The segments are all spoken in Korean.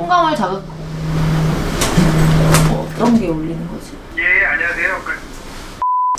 통감을 자극 어, 어떤 게 올리는 거지?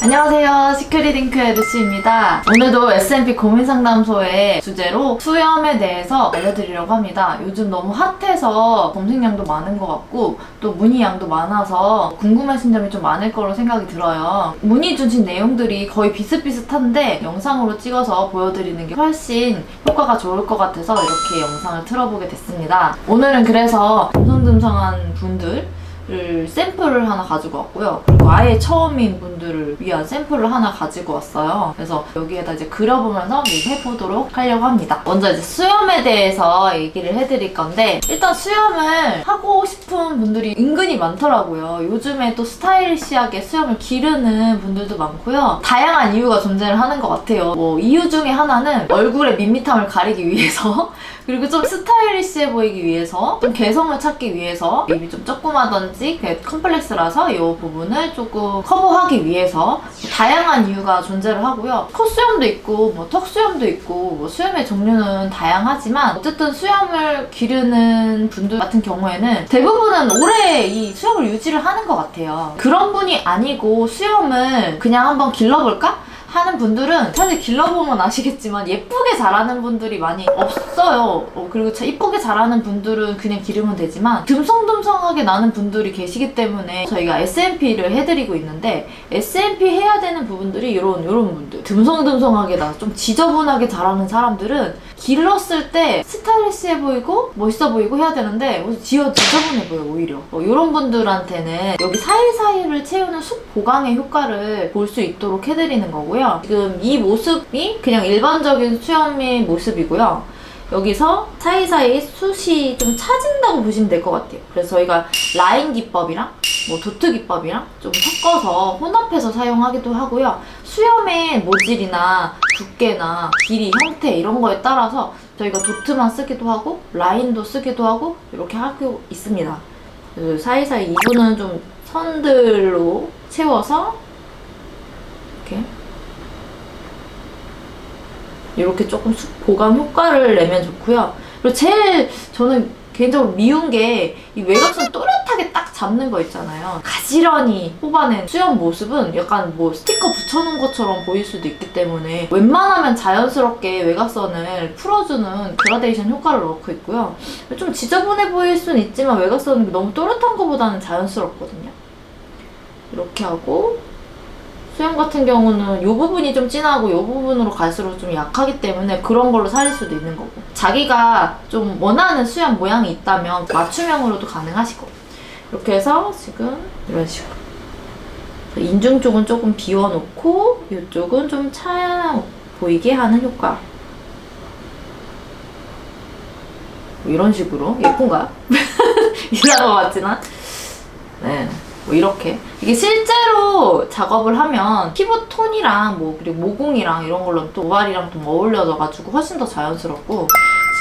예, 안녕하세요. 그, 안녕하세요. 시크릿잉크의 루시입니다. 오늘도 S&P 고민상담소의 주제로 수염에 대해서 알려드리려고 합니다. 요즘 너무 핫해서 검색량도 많은 것 같고 또 문의량도 많아서 궁금하신 점이 좀 많을 거로 생각이 들어요. 문의 주신 내용들이 거의 비슷비슷한데 영상으로 찍어서 보여드리는 게 훨씬 효과가 좋을 것 같아서 이렇게 영상을 틀어보게 됐습니다. 오늘은 그래서 듬성듬성한 분들 를 샘플을 하나 가지고 왔고요. 그리고 아예 처음인 분들을 위한 샘플을 하나 가지고 왔어요. 그래서 여기에다 이제 그려보면서 해보도록 하려고 합니다. 먼저 이제 수염에 대해서 얘기를 해드릴 건데 일단 수염을 하고 싶은 분들이 은근히 많더라고요. 요즘에 또 스타일리시하게 수염을 기르는 분들도 많고요. 다양한 이유가 존재를 하는 것 같아요. 뭐 이유 중에 하나는 얼굴의 밋밋함을 가리기 위해서 그리고 좀 스타일리시해 보이기 위해서 좀 개성을 찾기 위해서 입이 좀 조그마던지 그 컴플렉스라서 이 부분을 조금 커버하기 위해서 다양한 이유가 존재를 하고요. 콧수염도 있고 뭐 턱수염도 있고 뭐 수염의 종류는 다양하지만 어쨌든 수염을 기르는 분들 같은 경우에는 대부분은 오래 이 수염을 유지를 하는 것 같아요. 그런 분이 아니고 수염을 그냥 한번 길러볼까? 하는 분들은 사실 길러보면 아시겠지만 예쁘게 자라는 분들이 많이 없어요. 어, 그리고 자- 예쁘게 자라는 분들은 그냥 기르면 되지만 듬성듬성하게 나는 분들이 계시기 때문에 저희가 S&P를 해드리고 있는데 S&P 해야 되는 부분들이 이런 이런 분들 듬성듬성하게 나 좀 지저분하게 자라는 사람들은 길렀을 때 스타일리시해 보이고 멋있어 보이고 해야 되는데 뭐 지어 지저분해 보여 오히려. 어, 이런 분들한테는 여기 사이사이를 채우는 숲 보강의 효과를 볼 수 있도록 해드리는 거고요. 지금 이 모습이 그냥 일반적인 수염의 모습이고요. 여기서 사이사이 숱이 좀 차진다고 보시면 될 것 같아요. 그래서 저희가 라인 기법이랑 뭐 도트 기법이랑 좀 섞어서 혼합해서 사용하기도 하고요 수염의 모질이나 두께나 길이, 형태 이런 거에 따라서 저희가 도트만 쓰기도 하고 라인도 쓰기도 하고 이렇게 하고 있습니다. 사이사이 이분은 좀 선들로 채워서 이렇게 이렇게 조금 수- 보강 효과를 내면 좋고요. 그리고 제일 저는 개인적으로 미운 게 이 외곽선 딱 잡는 거 있잖아요. 가지런히 뽑아낸 수염 모습은 약간 뭐 스티커 붙여놓은 것처럼 보일 수도 있기 때문에 웬만하면 자연스럽게 외곽선을 풀어주는 그라데이션 효과를 넣고 있고요. 좀 지저분해 보일 수는 있지만 외곽선은 너무 또렷한 것보다는 자연스럽거든요. 이렇게 하고 수염 같은 경우는 이 부분이 좀 진하고 이 부분으로 갈수록 좀 약하기 때문에 그런 걸로 살릴 수도 있는 거고 자기가 좀 원하는 수염 모양이 있다면 맞춤형으로도 가능하시고 이렇게 해서 지금 이런 식으로. 인중 쪽은 조금 비워놓고 이쪽은 좀 차 보이게 하는 효과. 뭐 이런 식으로. 예쁜가요? 이상한 것 같지만. 네. 뭐 이렇게. 이게 실제로 작업을 하면 피부 톤이랑 뭐 그리고 모공이랑 이런 걸로 또 모발이랑 좀 어울려져 가지고 훨씬 더 자연스럽고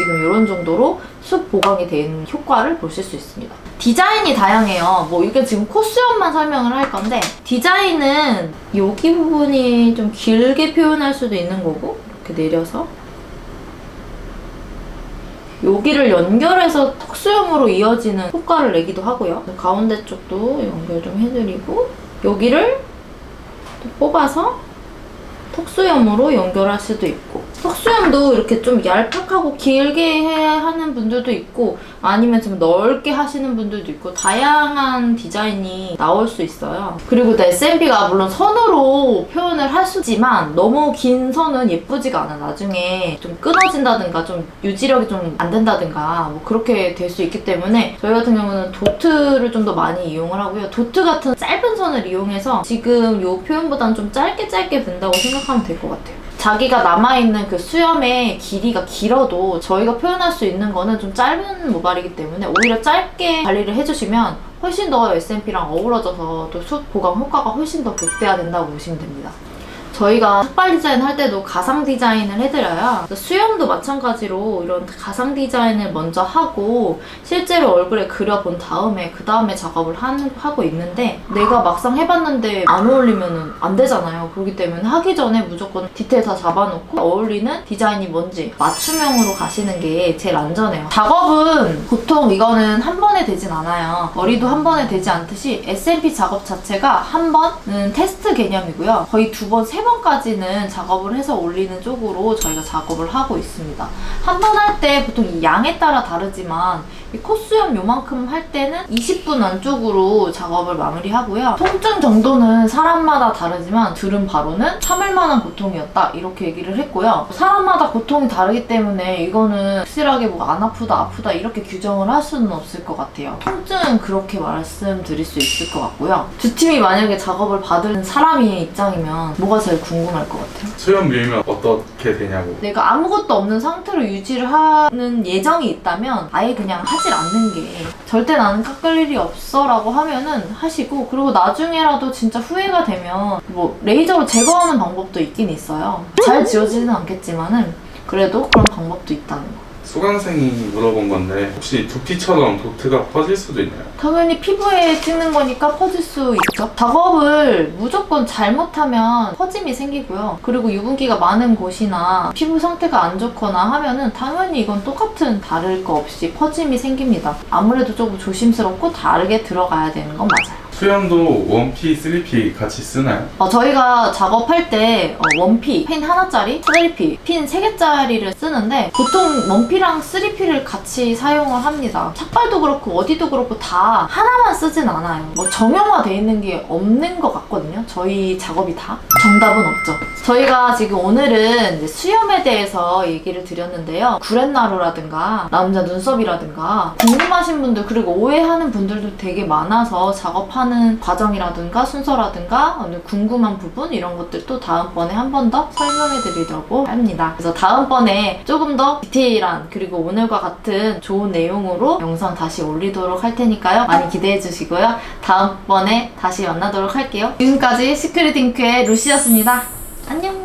지금 이런 정도로 숲 보강이 된 효과를 보실 수 있습니다. 디자인이 다양해요. 뭐 이게 지금 코수염만 설명을 할 건데 디자인은 여기 부분이 좀 길게 표현할 수도 있는 거고 이렇게 내려서 여기를 연결해서 턱수염으로 이어지는 효과를 내기도 하고요. 가운데 쪽도 연결 좀 해드리고 여기를 또 뽑아서 턱수염으로 연결할 수도 있고 턱수염도 이렇게 좀 얄팍하고 길게 해야 하는 분들도 있고 아니면 좀 넓게 하시는 분들도 있고 다양한 디자인이 나올 수 있어요. 그리고 S&P가 물론 선으로 표현을 할 수지만 너무 긴 선은 예쁘지가 않아. 나중에 좀 끊어진다든가 좀 유지력이 좀 안 된다든가 뭐 그렇게 될 수 있기 때문에 저희 같은 경우는 도트를 좀 더 많이 이용을 하고요. 도트 같은 짧은 선을 이용해서 지금 이 표현보다는 좀 짧게 짧게 된다고 생각하면 될 것 같아요. 자기가 남아있는 그 수염의 길이가 길어도 저희가 표현할 수 있는 거는 좀 짧은 모발이기 때문에 오히려 짧게 관리를 해주시면 훨씬 더 S&P랑 어우러져서 또 숱 보강 효과가 훨씬 더 극대화된다고 보시면 됩니다. 저희가 삭발 디자인 할 때도 가상 디자인을 해드려요. 수염도 마찬가지로 이런 가상 디자인을 먼저 하고 실제로 얼굴에 그려본 다음에 그 다음에 작업을 한- 하고 있는데 내가 막상 해봤는데 안 어울리면 안 되잖아요. 그렇기 때문에 하기 전에 무조건 디테일 다 잡아놓고 어울리는 디자인이 뭔지 맞춤형으로 가시는 게 제일 안전해요. 작업은 보통 이거는 한 번에 되진 않아요. 머리도 한 번에 되지 않듯이 S&P 작업 자체가 한 번은 테스트 개념이고요. 거의 두 번, 세 번 까지는 작업을 해서 올리는 쪽으로 저희가 작업을 하고 있습니다. 한 번 할 때 보통 이 양에 따라 다르지만 이 콧수염 요만큼 할 때는 20분 안쪽으로 작업을 마무리하고요. 통증 정도는 사람마다 다르지만 들은 바로는 참을 만한 고통이었다 이렇게 얘기를 했고요. 사람마다 고통이 다르기 때문에 이거는 확실하게 뭐 안 아프다 아프다 이렇게 규정을 할 수는 없을 것 같아요. 통증은 그렇게 말씀드릴 수 있을 것 같고요. 두 팀이 만약에 작업을 받은 사람의 입장이면 뭐가 제일 궁금할 것 같아요? 수염 밀면 어떻게 되냐고. 내가 아무것도 없는 상태로 유지를 하는 예정이 있다면 아예 그냥 하질 않는 게 절대 나는 깎을 일이 없어 라고 하면은 하시고 그리고 나중에라도 진짜 후회가 되면 뭐 레이저로 제거하는 방법도 있긴 있어요 잘 지워지는 않겠지만은 그래도 그런 방법도 있다는 거 수강생이 물어본 건데 혹시 두피처럼 도트가 퍼질 수도 있나요? 당연히 피부에 찍는 거니까 퍼질 수 있죠. 작업을 무조건 잘못하면 퍼짐이 생기고요. 그리고 유분기가 많은 곳이나 피부 상태가 안 좋거나 하면은 당연히 이건 똑같은 다를 거 없이 퍼짐이 생깁니다. 아무래도 조금 조심스럽고 다르게 들어가야 되는 건 맞아요. 수염도 원피, 쓰리피 같이 쓰나요? 어, 저희가 작업할 때 어, 원피, 펜 하나짜리, 3피, 핀 3개짜리를 쓰는데 보통 원피랑 3피를 같이 사용을 합니다. 삭발도 그렇고 어디도 그렇고 다 하나만 쓰진 않아요. 뭐 정형화돼 있는 게 없는 것 같거든요. 저희 작업이 다. 정답은 없죠. 저희가 지금 오늘은 수염에 대해서 얘기를 드렸는데요. 구렛나루라든가 남자 눈썹이라든가 궁금하신 분들 그리고 오해하는 분들도 되게 많아서 작업하는 과정이라든가 순서라든가 오늘 궁금한 부분 이런 것들도 다음번에 한 번 더 설명해 드리려고 합니다. 그래서 다음번에 조금 더 디테일한 그리고 오늘과 같은 좋은 내용으로 영상 다시 올리도록 할 테니까요. 많이 기대해 주시고요. 다음번에 다시 만나도록 할게요. 지금까지 시크릿 잉크의 루시였습니다. 안녕!